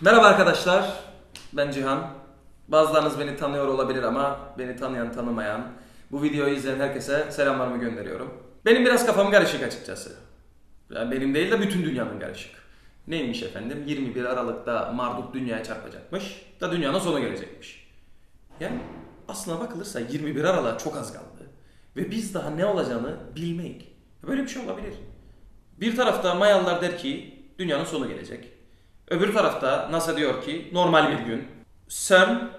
Merhaba arkadaşlar, ben Cihan. Bazılarınız beni tanıyor olabilir ama beni tanıyan tanımayan, bu videoyu izleyen herkese selamlarımı gönderiyorum. Benim biraz kafam karışık açıkçası. Yani benim değil de bütün dünyanın karışık. Neymiş efendim? 21 Aralık'ta Marduk dünyaya çarpacakmış da dünyanın sonu gelecekmiş. Yani aslına bakılırsa 21 Aralık'a çok az kaldı. Ve biz daha ne olacağını bilmeyik. Böyle bir şey olabilir. Bir tarafta Mayalılar der ki dünyanın sonu gelecek. Öbür tarafta NASA diyor ki normal bir gün. CERN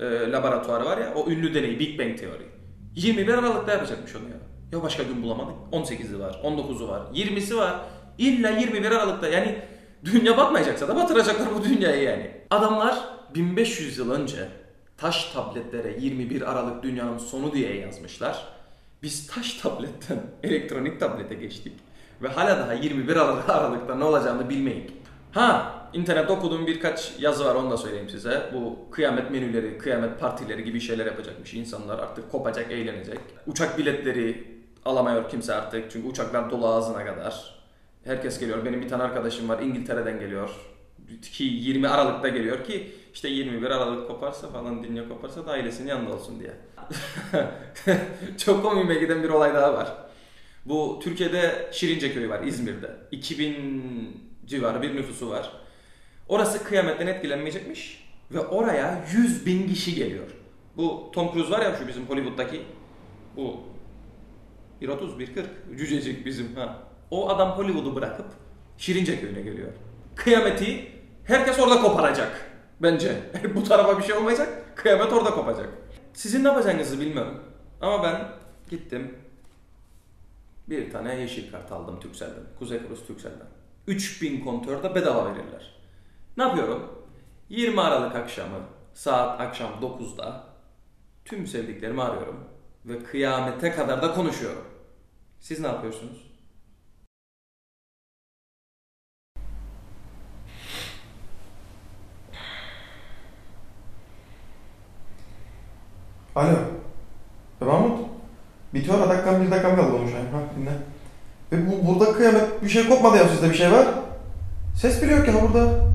e, laboratuvarı var ya o ünlü deney Big Bang teori. 21 Aralık'ta yapacakmış onu ya. Ya başka gün bulamadık. 18'i var, 19'u var, 20'si var. İlla 21 Aralık'ta yani dünya batmayacaksa da batıracaklar bu dünyayı yani. Adamlar 1500 yıl önce taş tabletlere 21 Aralık dünyanın sonu diye yazmışlar. Biz taş tabletten elektronik tablete geçtik. Ve hala daha 21 Aralık- Aralık'ta ne olacağını bilmeyik. Ha, internette okuduğum birkaç yazı var onu da söyleyeyim size. Bu kıyamet menüleri, kıyamet partileri gibi şeyler yapacakmış insanlar. Artık kopacak, eğlenecek. Uçak biletleri alamıyor kimse artık. Çünkü uçaklar dolu ağzına kadar. Herkes geliyor. Benim bir tane arkadaşım var İngiltere'den geliyor. Ki 20 Aralık'ta geliyor ki işte 21 Aralık koparsa falan dünya koparsa da ailesinin yanında olsun diye. Çok komiğime giden bir olay daha var. Bu Türkiye'de Şirince köyü var İzmir'de. 2000 civarı bir nüfusu var. Orası kıyametten etkilenmeyecekmiş ve oraya 100 bin kişi geliyor. Bu Tom Cruise var ya şu bizim Hollywood'daki bu 1.30 1.40 cücecik bizim ha. O adam Hollywood'u bırakıp Şirince köyüne geliyor. Kıyameti herkes orada koparacak bence. Bu tarafa bir şey olmayacak. Kıyamet orada kopacak. Sizin ne yapacağınızı bilmiyorum. Ama ben gittim bir tane yeşil kart aldım Turkcell'den. Kuzey Kıbrıs Turkcell'den. 3000 kontör de bedava verirler. Ne yapıyorum? 20 Aralık akşamı saat akşam 9'da tüm sevdiklerimi arıyorum ve kıyamete kadar da konuşuyorum. Siz ne yapıyorsunuz? Alo. E Mahmut. Bitiyor. Dakikam bir dakikam kaldı olmuş yani. Dinle. E bu, burada kıyamet bir şey kopmadı ya sizde bir şey var. Ses bile yok ya burada.